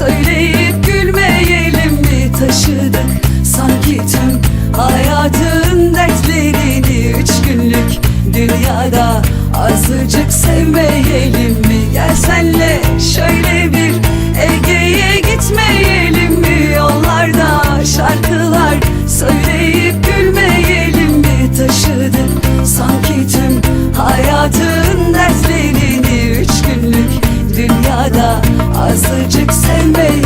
Söyleyip gülmeyelim mi taşıdık? Sanki tüm hayatın dertlerini Üç günlük dünyada azıcık sevmeyelim mi? Gel senle şöyle bir Ege'ye gitmeyelim mi? Yollarda şarkılar söyleyip azıcık sevmeyi